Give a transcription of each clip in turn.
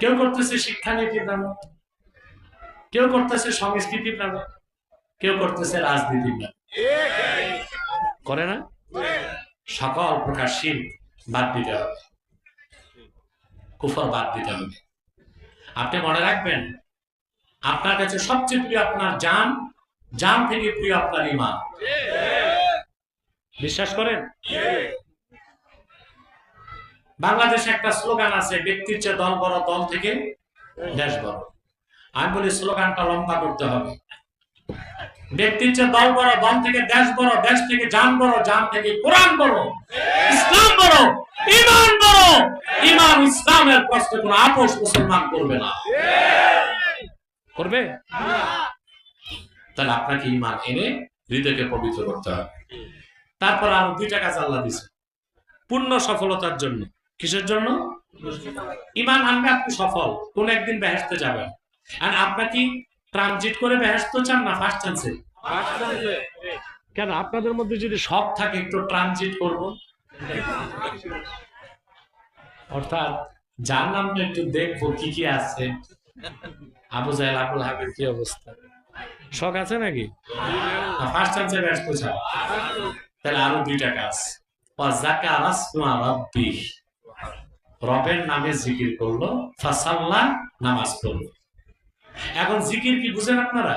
কেউ করতেছে শিক্ষানীতির নামে, কেউ করতেছে সংস্কৃতির নামে, কেউ করতেছে রাজনীতির নামে। করে না? সকল প্রকার শিল্প বাদ দিতে হবে। কুফর বাদ দিতে হবে। আপনি মনে রাখবেন, আপনার কাছে সবচেয়ে প্রিয় আপনার জান জান থেকে প্রিয় আপনার ইমান। বিশ্বাস করেন? বাংলাদেশে একটা স্লোগান আছে, ব্যক্তির চেয়ে দল বড় দল থেকে দেশ বড়। আমি বলি, স্লোগানটা লম্বা করতে হবে। ব্যক্তির চেয়ে দল বড়, দল থেকে দেশ বড়, দেশ থেকে জান বড়, জান থেকে কোরআন বড়, ইসলাম বড় ইমান বড়। ইমান ইসলামের প্রশ্নে কোন আপোষ মুসলমান করবে না। করবে? তাহলে আপনাকে ইমান এনে হৃদয়কে পবিত্র করতে হবে। তারপর আরও দুইটা কাজ আল্লাহ দিছে। পূর্ণ সফলতার জন্য। কিসের জন্য? ইমান আনবে আপনি সফল। কোন একদিন বেহেস্তে যাবেন আর আপনার কি ট্রানজিট করে বেহেস্ত চান না ফার্স্ট চান্সে কেন? আপনাদের মধ্যে যদি সব থাকে একটু ট্রানজিট করব। অর্থাৎ যার নামটা একটু দেখব কি কি আছে। আবু জাহেল আবুল হাবিব কি অবস্থা? শখ আছে নাকি? ফার্স্ট চান্সে ব্যস্ত চাও তাহলে আরও দুইটা কাজ। ওয়াজাকা রাসমা রাব্বি রবের নামে জিকির করল, ফাসাল্লা নামাজ পড়ল। এখন জিকির কি বুঝেন আপনারা?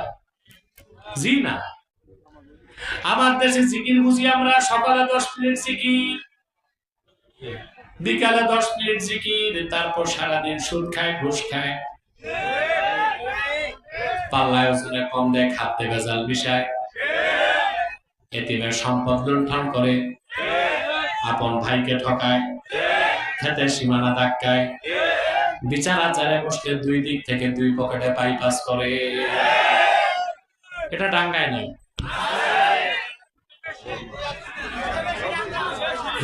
জি না। আমার দেশে জিকির বুঝি আমরা, সকালে দশ মিনিট জিকির, বিকালে দশ মিনিট জিকির, তারপর সারাদিন সুদ খায়, ঘুষ খায়। পাল্লায় ওজনে কম দেয়, খাদ্যে ভেজাল মিশায়। এতিমের সম্পদ লুণ্ঠন করে। আপন ভাইকে ঠকায়। খেতে সীমানা ধাক্কায়। বিচার আচারে বসলে দুই দিক থেকে দুই পকেটে বাইপাস করে। এটা ডাঙ্গায় নাই।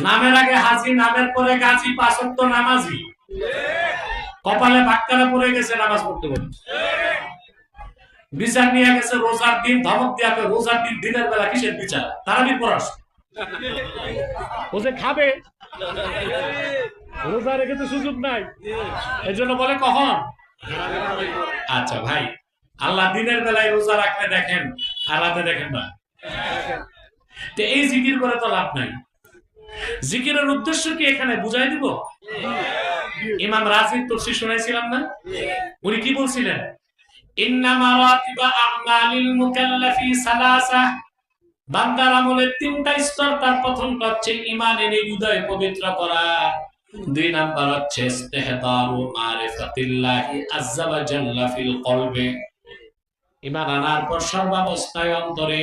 নামের আগে হাজি নামের পরে গাছি পাঁচত্ব নামাজি। কপালে বাক্কালে পড়ে গেছে, নামাজ পড়তে পড়তে বিচার নিয়ে গেছে রোজার দিন, ধমক দিয়ে রোজার দিন, দিনের বেলা কিসের বিচার? তারা বি পড়াশ ও যে খাবে। রোজা রেখে তো সুযোগ নাই। এই জন্য বলে কখন? আচ্ছা ভাই আল্লাহ দিনের বেলায় রোজা রাখলে দেখেন আর রাতে দেখেন না। তো এই জিকির করে তো লাভ নাই। জিকিরের উদ্দেশ্য কি এখানে বুঝাই দিব? ইমাম রাজিব তফসির শুনাইছিলাম না? উনি কি বলছিলেন? বান্দার আমলের তিনটা স্তর তার প্রথমটা হচ্ছে ইমান এনে হৃদয় পবিত্র করা। দুই নাম্বার হচ্ছে ইস্তেহদারু মারিফাতিল্লাহি আজ্জা ওয়া জাল্লা ফিল কলবে। ইমান আনার পর সর্বাবস্থায় অন্তরে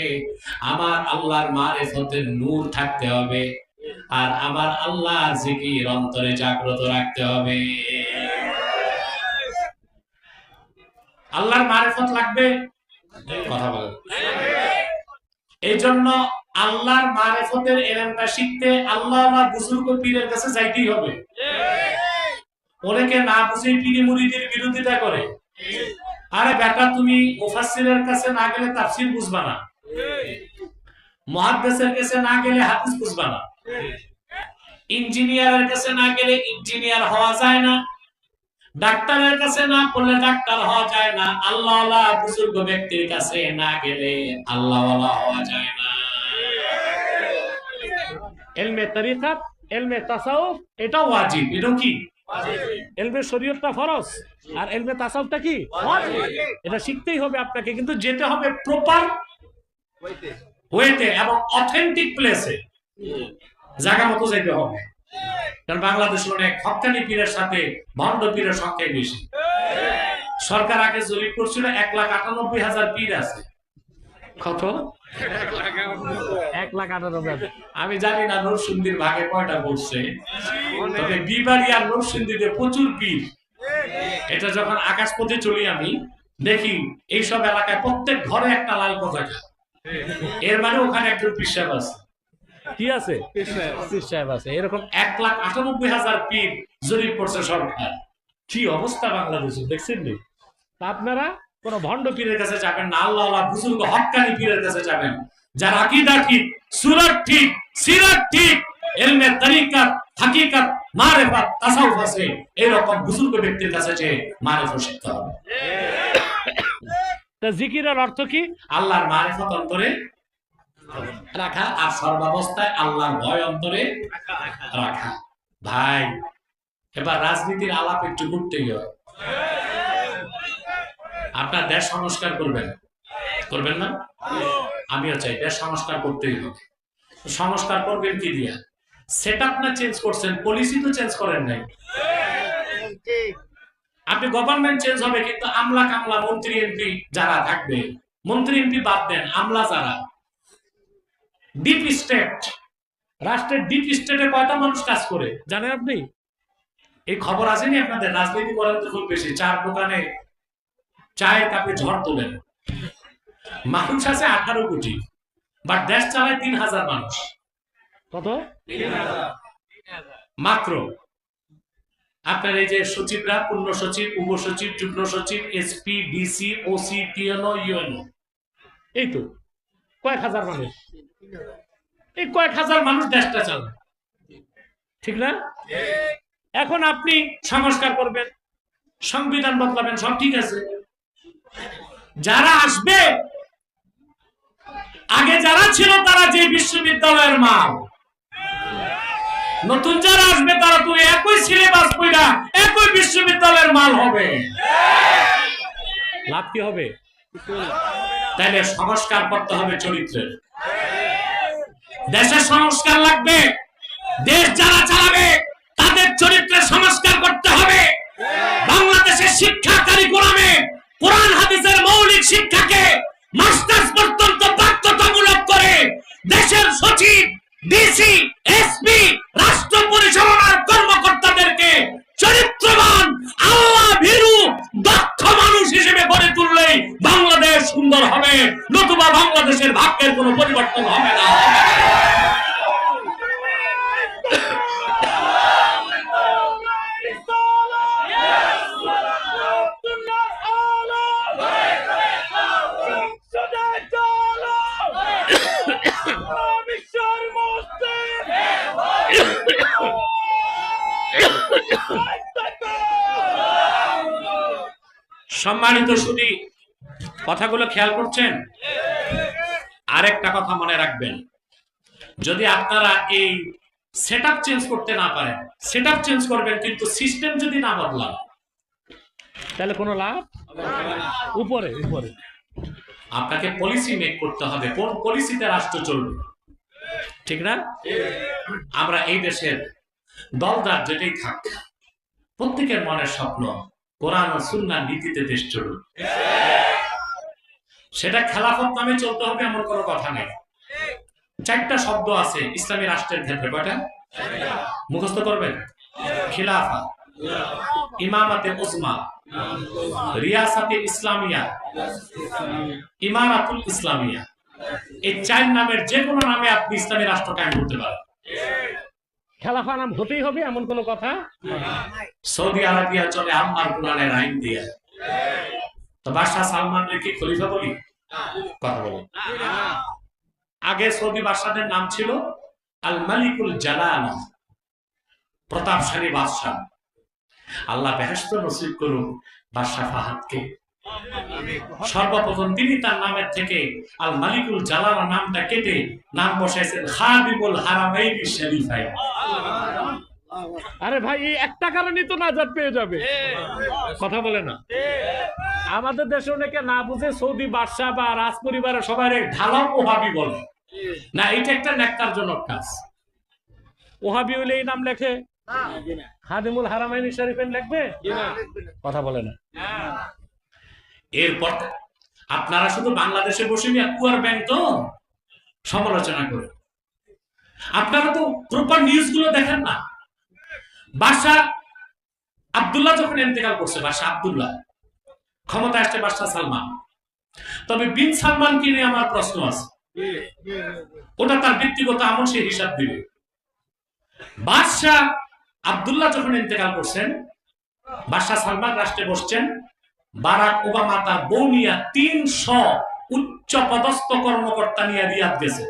আমার আল্লাহর মারিফতের নূর থাকতে হবে আর আমার আল্লাহর জিকির অন্তরে জাগ্রত রাখতে হবে। আল্লাহর মারিফত লাগবে? কথা বলেন। এই জন্য আল্লাহর মারেফতের এলেমটা শিখতে আল্লাহ আল্লাহ বুজুর্গ পীরের কাছে যাইতেই হবে। অনেকে না বুঝে পীরি মুরিদের বিরোধিতা করে। আরে বেটা, তুমি মুফাসসিরের কাছে না গেলে তাফসীর বুঝবা না। মুহাদ্দিসের কাছে না গেলে হাদিস বুঝবা না। ইঞ্জিনিয়ারের কাছে না গেলে ইঞ্জিনিয়ার হওয়া যায় না। ডাক্তারের কাছে না পড়লে ডাক্তার হওয়া যায় না। আল্লাহ বুজুর্গ ব্যক্তির কাছে না গেলে আল্লাহ হওয়া যায় না। এলমে তরিকাত এলমে তাসাউফ এটা ওয়াজিব। এটা কি? এলমে শরীয়তটা ফরজ। আর এলমে তাসাউফটা কি? এটা শিখতেই হবে আপনাকে কিন্তু যেতে হবে প্রপার ওয়েতে এবং অথেন্টিক প্লেসে জায়গা মতো যেতে হবে। কারণ বাংলাদেশে অনেক হকানি পীরের সাথে ভণ্ড পীরের সংখ্যাই বেশি। সরকার আগে জরিপ করছিল এক লাখ আটানব্বই হাজার পীর আছে। কত? এক লাখ হাজার। আমি জানি না নরসিংদীর ভাগে কয়টা পড়ছে। তবে বিবাড়ি আর নরসিংদীতে প্রচুর পীর। এটা যখন আকাশপথে চলি আমি দেখি এইসব এলাকায় প্রত্যেক ঘরে একটা লাল পতাকা। এর মানে ওখানে একজন পিসাব আছে। কি আছে। পীর সাহেব আছে। এরকম এক লাখ আটানব্বই হাজার পীর জরিপ করছে সরকার। কি অবস্থা বাংলাদেশে দেখছেন নি? আপনারা? কোন ভণ্ড পীরের কাছে যাবেন না, আল্লাহ আল্লাহ বুজুর্গ হক্কানি পীরের কাছে যাবেন। যার আকিদা ঠিক, সুরাত ঠিক, সিরাত ঠিক, এলমে তরিকাত, হাকিকাত, মারেফাত, তাসাউফ আছে এরকম বুজুর্গ ব্যক্তির কাছে যে মারেফত শিখতে হবে। তা জিকিরের অর্থ কি? আল্লাহর মারেফত অন্তরে রাখা আর সর্বাবস্থায় আল্লাহর ভয় অন্তরে রাখা। ভাই, এবার রাজনীতির আলাপ একটু ঘুরতে গিয়ে আপনার দেশ সংস্কার করবেন। করবেন না? আমিও চাই দেশ সংস্কার করতেই হবে। সংস্কার করবেন কি দিয়া? সেট না চেঞ্জ করছেন পলিসি তো চেঞ্জ করেন নাই। আপনি গভর্নমেন্ট চেঞ্জ হবে, কিন্তু আমলা কামলা মন্ত্রী এমপি যারা থাকবে, মন্ত্রী এমপি বাদ দেন, আমলা যারা। ডিপ স্টেট রাষ্ট্রের ডিপ স্টেটে কয়টা মানুষ কাজ করে, জানেন আপনি? এই খবর আসেনি আপনাদের? রাজনীতি করেন তো খুব বেশি, চার দোকানে চায়ের কাপে ঝড় তোলেন। মানুষ আছে আঠারো কোটি বাট দেশ চালায় তিন হাজার মানুষ। কত? মাত্র। আপনার এই যে সচিবরা পূর্ণ সচিব উপ সচিব যুগ্ম সচিব SP DC OC TNO UNO. এই তো কয়েক হাজার মানুষ। এই কয়েক হাজার মানুষ দেশটা চালায়। ঠিক না? এখন আপনি সংস্কার করবেন সংবিধান বদলাবেন সব ঠিক আছে। যারা আসবে, আগে যারা ছিল তারা যে বিশ্ববিদ্যালয়ের মাল। নতুন যারা আসবে, তারা তো একই সিলেবাস পড়া একই বিশ্ববিদ্যালয়ের মাল হবে। লাভ কি হবে? তাইলে সংস্কার করতে হবে চরিত্রের দেশের সংস্কার লাগবে, দেশ যারা চালাবে, তাদের চরিত্রের সংস্কার করতে হবে। বাংলাদেশের শিক্ষা কারিকুলামে কোরআন হাদিসের মৌলিক শিক্ষাকে মাস্টার্স পর্যন্ত বাধ্যতামূলক করে দেশের সচিব ডিসি এসপি রাষ্ট্র পরিচালনার কর্মকর্তাদেরকে চরিত্রবান আল্লাহ ভীরু দক্ষ মানুষ হিসেবে গড়ে তুললেই বাংলাদেশ সুন্দর হবে নতুবা বাংলাদেশের ভাগ্যের কোনো পরিবর্তন হবে না সম্মানিত সুদী কথাগুলো খেয়াল করছেন? আরেকটা কথা মনে রাখবেন। যদি আপনারা এই সেট চেঞ্জ করতে না পারেন সেট চেঞ্জ করবেন, কিন্তু সিস্টেম যদি না বদলান, তাহলে কোনো লাভ? উপরে উপরে। আপনাকে পলিসি মেক করতে হবে। কোন পলিসিতে রাষ্ট্র চলবে? ঠিক না? আমরা এই দেশের দলদার যেটাই থাক, প্রত্যেকের মনের স্বপ্ন কোরআন ও সুন্নার নীতিতে দেশ চলুক। সেটা খেলাফত নামে চলতে হবে এমন কোনো কথা নেই। চারটা শব্দ আছে ইসলামী রাষ্ট্রের ক্ষেত্রে কয়টা? মুখস্থ করবেন? খিলাফা, ইমামাতে উজমা রিয়াসাতে ইসলামিয়া, ইমারাতুল ইসলামিয়া। এই চার নামের যে কোনো নামে আপনি ইসলামী রাষ্ট্র কায়েম করতে পারেন। খেলাফা নাম হতেই হবে এমন কোনো কথা সৌদি আরবিয়া চলে আম্মার কোরআনের আইন দিয়ে। তো বাদশাহ সালমান কি খলিফা বলি? কথা বলি। আগে সৌদি বাদশাদের নাম ছিল আল মালিকুল জালাল প্রতাপশালী বাদশাহ। আল্লাহ বেহেস্ত নসিব করুন বাদশাহ ফাহাদকে সর্বপ্রথম তিনি তার নামের থেকে আল মালিকুল জালাল নামটা কেটে নাম বসাইছেন খাদিমুল হারামাইনি শরীফাই। আরে ভাই এই একটা কারণেই তো নাজাত পেয়ে যাবে। কথা বলে না। আমাদের দেশে অনেকে না বুঝে সৌদি বাদশাহ বা রাজ পরিবারের সবাই ঢালাও ওহাবি বলে। না এটা একটা নেককারজনক কাজ। ওহাবি হইলে এই নাম লেখে। খাদিমুল হারামাইনি শরীফেন লিখবে? কথা বলে না। এরপর আপনারা শুধু বাংলাদেশে বসে কুয়ার ব্যাংক তো সমালোচনা করে আপনারা তো প্রপার নিউজগুলো দেখেন না। বাদশাহ আব্দুল্লাহ যখন ইন্তেকাল করছে বাদশাহ আব্দুল্লাহ ক্ষমতা আসছে বাদশাহ সালমান। তবে বিন সালমানকে নিয়ে আমার প্রশ্ন আছে। ওটা তার ব্যক্তিগত আমল, সে হিসাব দিবে। বাদশাহ আব্দুল্লাহ যখন ইন্তেকাল করছেন বাদশাহ সালমান রাষ্ট্রে বসছেন বারাক ওবামা তার বউ নিয়ে তিনশো উচ্চ পদস্থ কর্মকর্তা নিয়ে রিয়াদ গেছে।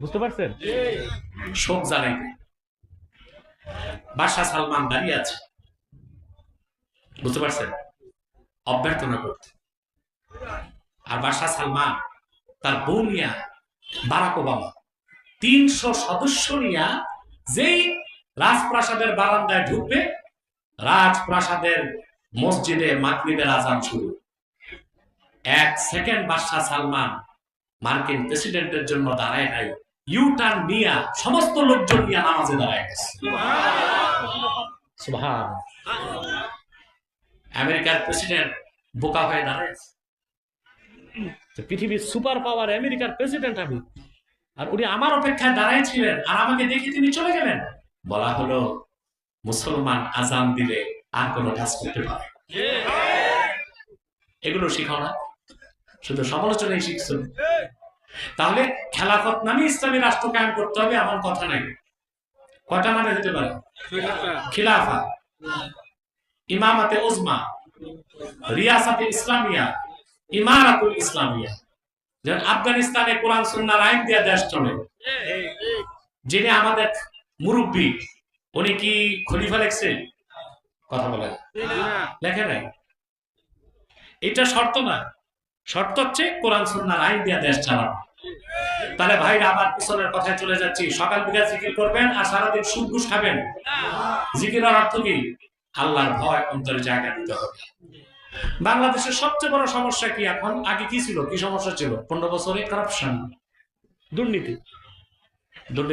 বুঝতে পারছেন? শোক জানাইতে বাদশাহ সালমান দাঁড়িয়ে আছে। বুঝতে পারছেন? অভ্যর্থনা করতে। আর বাদশাহ সালমান তার বউ নিয়া বারাক ওবামা তিনশো সদস্য নিয়া যেই রাজপ্রাসাদের বারান্দায় ঢুকবে রাজপ্রাসাদের মসজিদে মাগরিবের আজান শুরু। এক সেকেন্ড বাদশাহ সালমান মার্কিন প্রেসিডেন্টের জন্য দাঁড়ায় নাই। ইউ টার্ন নিয়া সমস্ত লোকজন নিয়ে নামাজে দাঁড়ায় গেছে। আমেরিকার প্রেসিডেন্ট বোকা হয়ে দাঁড়ায় পৃথিবীর সুপার পাওয়ার আমেরিকার প্রেসিডেন্ট আমি। আর উনি আমার অপেক্ষায় দাঁড়ায় ছিলেন। আর আমাকে দেখে তিনি চলে গেলেন। বলা হলো, মুসলমান আজান দিলে আর কোনো কাজ করতে পারে। এগুলো শিখাও না। শুধু সমালোচনাই শিখছো। তাহলে খেলাফত নামে ইসলামী রাষ্ট্র কায়েম করতে হবে, এমন কথা নাই। কয়টা নামে হতে পারে? খিলাফা, ইমামাতে উজমা, রিয়াসাতে ইসলামিয়া, ইমারাতুল ইসলামিয়া। যেমন আফগানিস্তানে কোরআন সুন্নার আইন দিয়া দেশ চলে। যিনি আমাদের মুরব্বী, উনি কি খলিফা লেখছেন? কথা বলে। লেখে নাই। এটা শর্ত না। শর্ত হচ্ছে কোরআন আইন দিয়া দেশ চালানো। তাহলে ভাইরা আবার পিছনের কথায় চলে যাচ্ছি। সকাল বিকাল জিকির করবেন আর সারাদিন খাবেন। জিকিরের অর্থ কি? আল্লাহর ভয় অন্তরে জায়গা দিতে হবে। বাংলাদেশের সবচেয়ে বড় সমস্যা কি এখন? আগে কি ছিল? কি সমস্যা ছিল? পনেরো বছরে কারাপশন দুর্নীতি। দুর্নীতি।